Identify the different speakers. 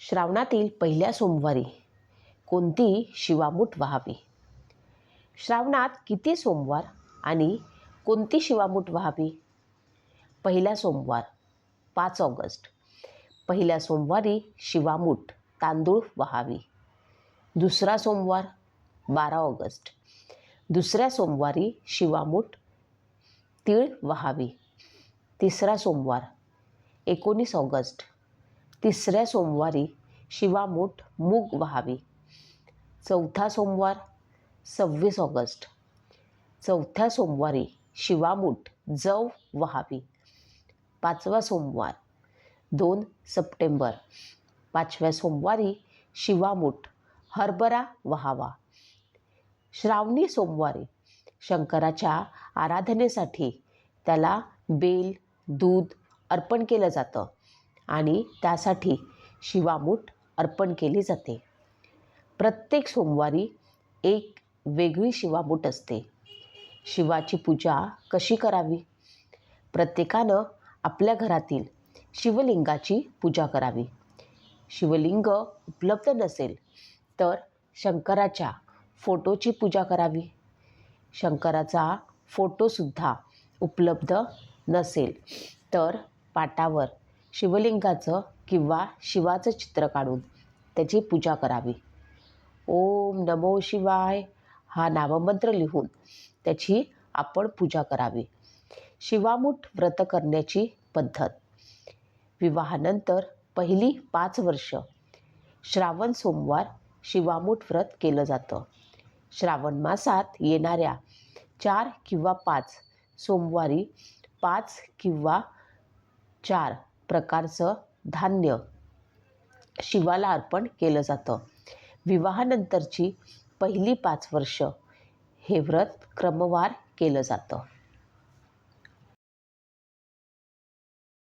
Speaker 1: श्रावणातील पहिल्या सोमवारी कोणती शिवामूठ व्हावी? श्रावणात किती सोमवार आणि कोणती शिवामूठ व्हावी? पहिला सोमवार पाच ऑगस्ट. पहिल्या सोमवारी शिवामूठ तांदूळ व्हावी. दुसरा सोमवार बारा ऑगस्ट. दुसऱ्या सोमवारी शिवामूठ तीळ व्हावी. तिसरा सोमवार एकोणीस ऑगस्ट. तिसऱ्या सोमवारी शिवामूठ मूग व्हावी. चौथा सोमवार सव्वीस ऑगस्ट. चौथ्या सोमवारी शिवामूठ जव व्हावी. पाचवा सोमवार दोन सप्टेंबर. पाचव्या सोमवारी शिवामूठ हरभरा व्हावा. श्रावणी सोमवारी शंकराच्या आराधनेसाठी त्याला बेल दूध अर्पण केलं जातं. आणि त्यासाठी शिवामूठ अर्पण केली जाते. प्रत्येक सोमवारी एक वेगळी शिवामूठ असते. शिवाची पूजा कशी करावी? प्रत्येकानं आपल्या घरातील शिवलिंगाची पूजा करावी. शिवलिंग उपलब्ध नसेल तर शंकराच्या फोटोची पूजा करावी. शंकराचा फोटोसुद्धा उपलब्ध नसेल तर पाटावर शिवलिंगाचं किंवा शिवाचं चित्र काढून त्याची पूजा करावी. ओम नमो शिवाय हा नाममंत्र लिहून त्याची आपण पूजा करावी. शिवामूठ व्रत करण्याची पद्धत. विवाहानंतर पहिली पाच वर्ष श्रावण सोमवार शिवामूठ व्रत केलं जातं. श्रावण मासात येणाऱ्या चार किंवा पाच सोमवारी पाच किंवा चार प्रकारचं धान्य शिवाला अर्पण केलं जातं. विवाहानंतरची पहिली पाच वर्ष हे व्रत क्रमवार केलं जातं.